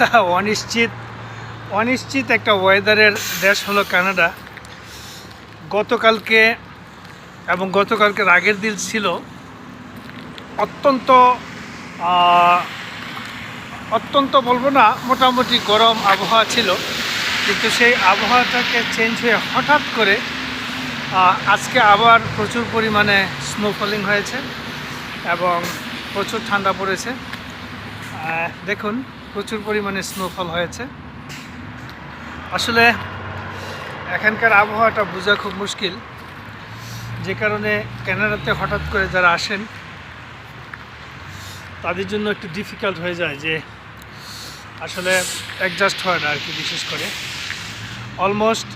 অনিশ্চিত অনিশ্চিত একটা ওয়েদারের দেশ হলো কানাডা। গতকালকে এবং গতকালকের আগের দিন ছিল অত্যন্ত অত্যন্ত বলব না, মোটামুটি গরম আবহাওয়া ছিল। কিন্তু সেই আবহাওয়াটাকে চেঞ্জ হয়ে হঠাৎ করে আজকে আবার প্রচুর পরিমাণে স্নোফলিং হয়েছে এবং প্রচুর ঠান্ডা পড়েছে। দেখুন প্রচুর পরিমাণে স্নোফল হয়েছে। আসলে এখানকার আবহাওয়াটা বোঝা খুব মুশকিল। যে কারণে ক্যানাডাতে হঠাৎ করে যারা আসেন, তাদের জন্য একটু ডিফিকাল্ট হয়ে যায় যে আসলে অ্যাডজাস্ট হয় না আর কি বিশেষ করে। অলমোস্ট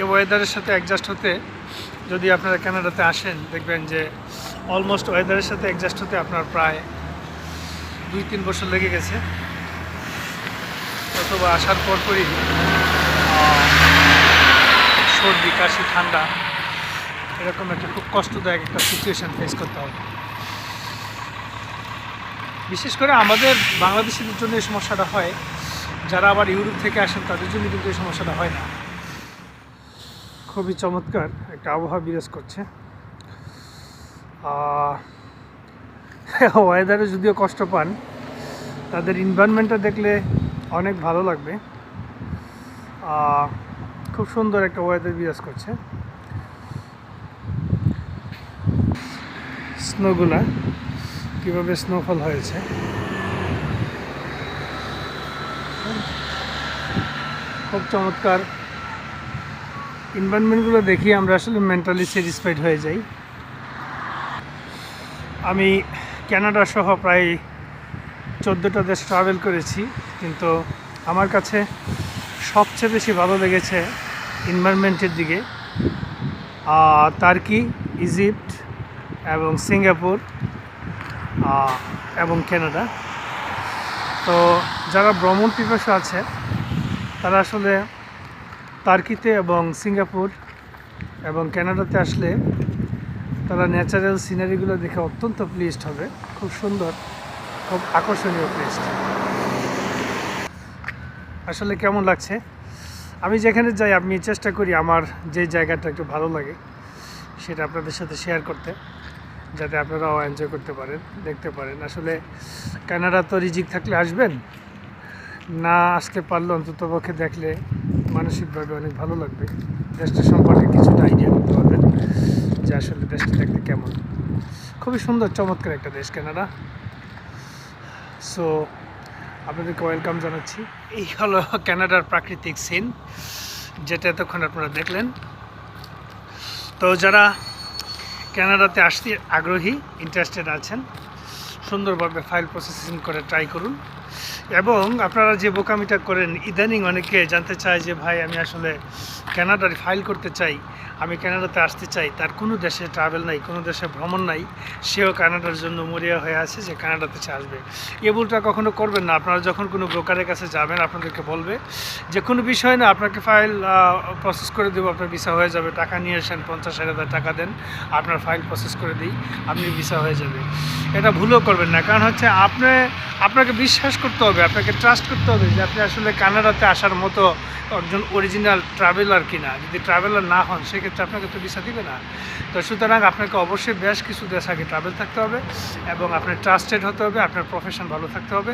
এ ওয়েদারের সাথে অ্যাডজাস্ট হতে যদি আপনারা কানাডাতে আসেন, দেখবেন যে অলমোস্ট ওয়েদারের সাথে অ্যাডজাস্ট হতে আপনার প্রায় দুই তিন বছর লেগে গেছে। অথবা আসার পর পরই সর্দি, কাশি, ঠান্ডা, এরকম একটা খুব কষ্টদায়ক একটা সিচুয়েশান ফেস করতে হবে। বিশেষ করে আমাদের বাংলাদেশিদের জন্য এই সমস্যাটা হয়, যারা আবার ইউরোপ থেকে আসেন, তাদের জন্য কিন্তু এই সমস্যাটা হয় না। খুবই চমৎকার একটা আবহাওয়া বিরাজ করছে। ওয়েদারে যদিও কষ্ট পান, তাদের এনভায়রনমেন্টটা দেখলে অনেক ভালো লাগবে। খুব সুন্দর একটা ওয়েদার বিরাজ করছে। স্নোগুলা কীভাবে স্নোফল হয়েছে। খুব চমৎকার। এনভায়রনমেন্টগুলো দেখি আমরা আসলে মেন্টালি স্যাটিসফাইড হয়ে যাই। আমি কানাডা সহ প্রায় চোদ্দোটা দেশ ট্রাভেল করেছি। কিন্তু আমার কাছে সবচেয়ে বেশি ভালো লেগেছে এনভায়রনমেন্টের দিকে। তার্কি, ইজিপ্ট এবং সিঙ্গাপুর এবং কানাডা। তো যারা ভ্রমণ পিপাসু আছে, তারা আসলে তার্কিতে এবং সিঙ্গাপুর এবং কানাডাতে আসলে তারা ন্যাচারাল সিনারিগুলো দেখে অত্যন্ত প্লিজড হবে। খুব সুন্দর, খুব আকর্ষণীয় প্লেস আসলে কেমন লাগছে? আমি যেখানে যাই, আমি চেষ্টা করি আমার যে জায়গাটা একটু ভালো লাগে, সেটা আপনাদের সাথে শেয়ার করতে, যাতে আপনারাও এনজয় করতে পারেন, দেখতে পারেন। আসলে কানাডা তো রিজিক থাকলে আসবেন, না আসতে পারলে অন্তত পক্ষে দেখলে মানসিকভাবে অনেক ভালো লাগবে। দেশটা সম্পর্কে কিছুটা আইডিয়া করতে পারবেন, যে আসলে দেশটা দেখতে কেমন। খুবই সুন্দর, চমৎকার একটা দেশ কানাডা সো আপনাদেরকে ওয়েলকাম জানাচ্ছি। এই হলো ক্যানাডার প্রাকৃতিক সিন যেটা এতক্ষণ আপনারা দেখলেন। তো যারা ক্যানাডাতে আসতে আগ্রহী ইন্টারেস্টেড আছেন, সুন্দরভাবে ফাইল প্রসেসিং করে ট্রাই করুন। এবং আপনারা যে বোকামিটা করেন, ইদানিং অনেকে জানতে চায় যে, ভাই, আমি আসলে কানাডার ফাইল করতে চাই, আমি কানাডাতে আসতে চাই। তার কোনো দেশে ট্রাভেল নাই, কোনো দেশে ভ্রমণ নাই। সেও কানাডার জন্য মরিয়া হয়ে আছে যে, কানাডাতে সে আসবে। এ ভুলটা কখনো করবেন না। আপনারা যখন কোনো ব্রোকারের কাছে যাবেন, আপনাদেরকে বলবে, যে কোনো বিষয় না, আপনাকে ফাইল প্রসেস করে দেবো, আপনার ভিসা হয়ে যাবে। টাকা নিয়ে আসেন, পঞ্চাশ হাজার টাকা দেন, আপনার ফাইল প্রসেস করে দিই, আপনি ভিসা হয়ে যাবে। এটা ভুলও করবেন না। কারণ হচ্ছে, আপনি, আপনাকে বিশ্বাস করতে হবে আপনাকে ট্রাস্ট করতে হবে যে আপনি আসলে কানাডাতে আসার মতো একজন অরিজিনাল ট্রাভেলার কিনা। যদি ট্রাভেলার না হন, সেক্ষেত্রে আপনাকে তো ভিসা দিবে না। তো সুতরাং আপনাকে অবশ্যই বেশ কিছু দেশ আগে ট্রাভেল থাকতে হবে এবং আপনার ট্রাস্টেড হতে হবে, আপনার প্রফেশন ভালো থাকতে হবে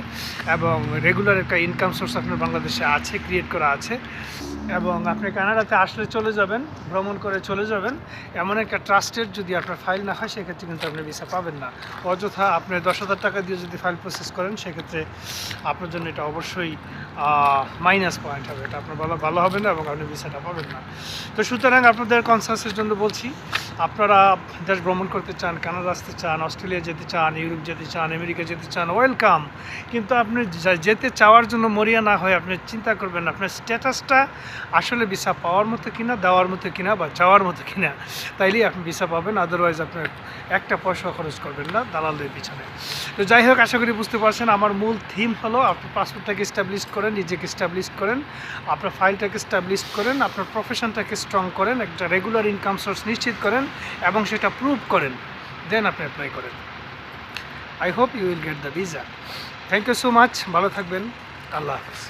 এবং রেগুলার একটা ইনকাম সোর্স আপনার বাংলাদেশে আছে ক্রিয়েট করা আছে এবং আপনি কানাডাতে আসলে চলে যাবেন, ভ্রমণ করে চলে যাবেন। এমন একটা ট্রাস্টেড যদি আপনার ফাইল না হয়, সেক্ষেত্রে কিন্তু আপনি ভিসা পাবেন না। অযথা আপনি দশ হাজার টাকা দিয়ে যদি ফাইল প্রসেস করেন, সেক্ষেত্রে আপনার জন্য এটা অবশ্যই মাইনাস পয়েন্ট হবে। এটা আপনার ভালো ভালো হবে না এবং আপনি ভিসাটা পাবেন না। তো সুতরাং আপনাদের কনসার্সের জন্য বলছি আপনারা দেশ ভ্রমণ করতে চান, কানাডা আসতে চান, অস্ট্রেলিয়া যেতে চান, ইউরোপ যেতে চান, আমেরিকা যেতে চান, ওয়েলকাম। কিন্তু আপনি যেতে চাওয়ার জন্য মরিয়া না হয়ে আপনি চিন্তা করবেন আপনার স্ট্যাটাসটা আসলে ভিসা পাওয়ার মতো কিনা, দেওয়ার মতো কিনা বা চাওয়ার মতো কিনা, তাইলেই আপনি ভিসা পাবেন আদারওয়াইজ আপনার একটা পয়সা খরচ করবেন না, দালালদের পিছনে। তো যাই হোক, আশা করি বুঝতে পারছেন, আমার মূল থিম হলো আপনি পাসপোর্টটাকে স্টাবলিশ করেন, নিজেকে স্টাবলিশ করেন, আপনার ফাইলটাকে স্টাবলিশ করেন, আপনার প্রফেশনটাকে স্ট্রং করেন, একটা রেগুলার ইনকাম সোর্স নিশ্চিত করেন এবং সেটা প্রুভ করেন দেন আপনি অ্যাপ্লাই করেন। I hope you will get the visa thank you so much ভালো থাকবেন। আল্লাহ হাফিজ।